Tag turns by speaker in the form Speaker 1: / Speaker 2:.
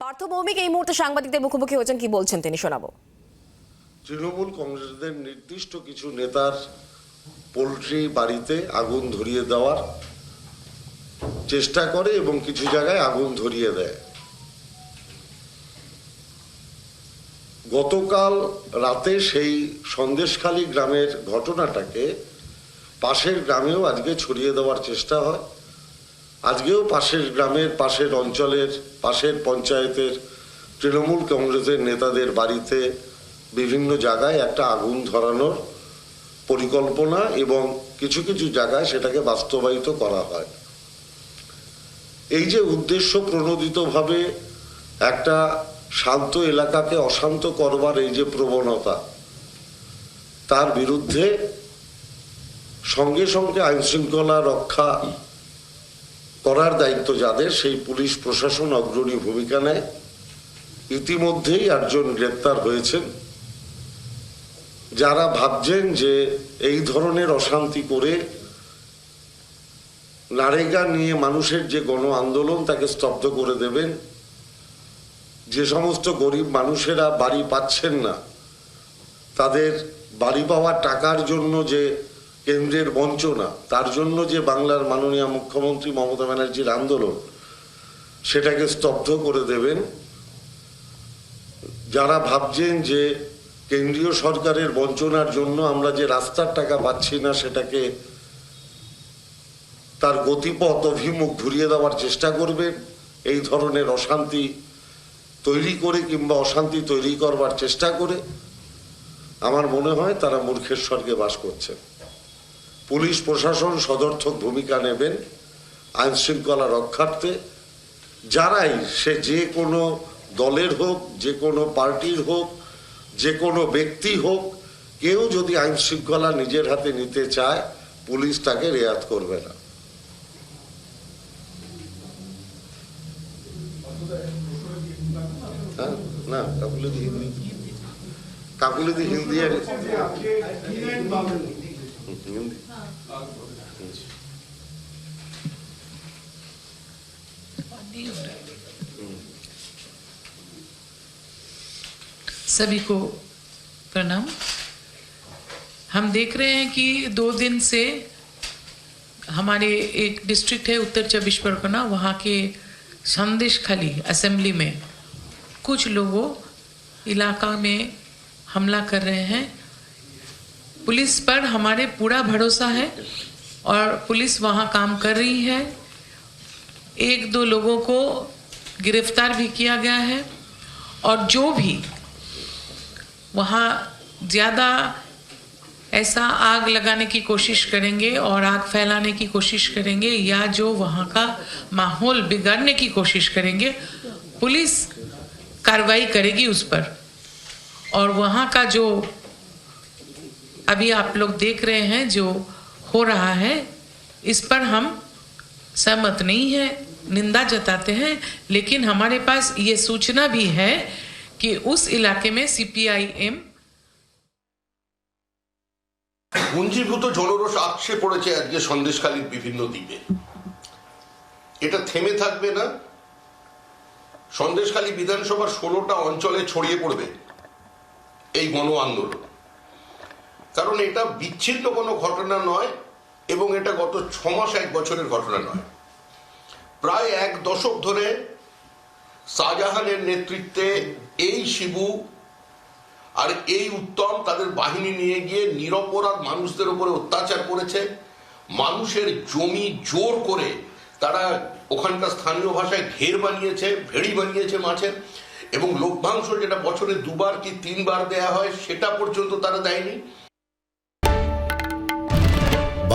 Speaker 1: পার্থ ভৌমিক এই মুহূর্তে সাংবাদিকদের মুখোমুখি হয়েছেন, কি বলছেন তিনি? শোনাবো।
Speaker 2: তৃণমূল কংগ্রেসদের নির্দিষ্ট কিছু নেতার পোলট্রি বাড়িতে আগুন ধরিয়ে দেওয়ার চেষ্টা করে এবং কিছু জায়গায় আগুন ধরিয়ে দেয়। গতকাল রাতে সেই সন্দেশখালী গ্রামের ঘটনাটাকে পাশের গ্রামেও আজকে ছড়িয়ে দেওয়ার চেষ্টা হয়। আজকেও পাশের গ্রামের, পাশের অঞ্চলের, পাশের পঞ্চায়েতের তৃণমূল কংগ্রেসের নেতাদের বাড়িতে বিভিন্ন জায়গায় একটা আগুন ধরানোর পরিকল্পনা এবং কিছু কিছু জায়গায় সেটাকে বাস্তবায়িত করা হয়। এই যে উদ্দেশ্য প্রণোদিতভাবে একটা শান্ত এলাকাকে অশান্ত করবার এই যে প্রবণতা, তার বিরুদ্ধে সঙ্গে সঙ্গে আইন শৃঙ্খলা রক্ষা করার দায়িত্ব যাদের, সেই পুলিশ প্রশাসন অগ্রণী ভূমিকা নেয়। ইতিমধ্যেই আটজন গ্রেপ্তার হয়েছেন। যারা ভাবছেন যে এই ধরনের অশান্তি করে নারেগা নিয়ে মানুষের যে গণ আন্দোলন, তাকে স্তব্ধ করে দেবেন। যে সমস্ত গরিব মানুষেরা বাড়ি পাচ্ছেন না, তাদের বাড়ি পাওয়ার টাকার জন্য যে কেন্দ্রের বঞ্চনা, তার জন্য যে বাংলার মাননীয় মুখ্যমন্ত্রী মমতা ব্যানার্জির আন্দোলন, সেটাকে স্তব্ধ করে দেবেন। যারা ভাবছেন যে কেন্দ্রীয় সরকারের বঞ্চনার জন্য আমরা যে রাস্তার টাকা পাচ্ছি না, সেটাকে তার গতিপথ অভিমুখ ঘুরিয়ে দেওয়ার চেষ্টা করবেন, এই ধরনের অশান্তি তৈরি করে কিংবা অশান্তি তৈরি করবার চেষ্টা করে, আমার মনে হয় তারা মূর্খের স্বর্গে বাস করছেন। পুলিশ প্রশাসন সদর্থক ভূমিকা নেবেন আইন শৃঙ্খলা রক্ষার্থে। যারাই সে যে কোনো দলের হোক যে কোনো পার্টির হোক যে কোনো ব্যক্তি হোক কেউ যদি আইন শৃঙ্খলা নিজের হাতে নিতে চায় পুলিশ তাকে রেয়াত করবে না। হ্যাঁ, না কাকুলিদি হিন্দি। কাকুলিদি হিন্দি আর
Speaker 3: सभी को प्रणाम। हम देख रहे हैं कि दो दिन से हमारे एक डिस्ट्रिक्ट है उत्तर चौबीस परगना, वहाँ के संदेश खाली असेंबली में। कुछ लोगों इलाका में हमला कर रहे हैं। पुलिस पर हमारे पूरा भरोसा है और पुलिस वहाँ काम कर रही है। एक दो लोगों को गिरफ़्तार भी किया गया है और जो भी वहाँ ज़्यादा ऐसा आग लगाने की कोशिश करेंगे और आग फैलाने की कोशिश करेंगे या जो वहाँ का माहौल बिगाड़ने की कोशिश करेंगे, पुलिस कार्रवाई करेगी उस पर। और वहाँ का जो अभी आप लोग देख रहे हैं जो हो रहा है इस पर हम सहमत नहीं है निंदा जताते हैं लेकिन हमारे पास ये सूचना भी है कि उस इलाके में सीपीआईएम
Speaker 4: পুঞ্জীভূত জনরোষ আছড়ে পড়েছে আজকে সন্দেশখালীর বিভিন্ন দ্বীপে এটা থেমে থাকবে না সন্দেশখালী বিধানসভার ষোলোটা অঞ্চলে ছড়িয়ে পড়বে এই গণ আন্দোলন কারণ এটা বিচ্ছিন্ন কোনো ঘটনা নয় এবং এটা গত ছ মাস এক বছরের ঘটনা নয়। প্রায় এক দশক ধরে শাহজাহানের নেতৃত্বে এই শিবু আর এই উত্তম তাদের বাহিনী নিয়ে গিয়ে নিরপরাধ মানুষদের উপরে অত্যাচার করেছে। মানুষের জমি জোর করে তারা ওখানকার স্থানীয় ভাষায় ঘের বানিয়েছে, ভেড়ি বানিয়েছে মাছের এবং লভ্যাংশ যেটা বছরে দুবার কি তিনবার দেয়া হয়, সেটা পর্যন্ত তারা দেয়নি।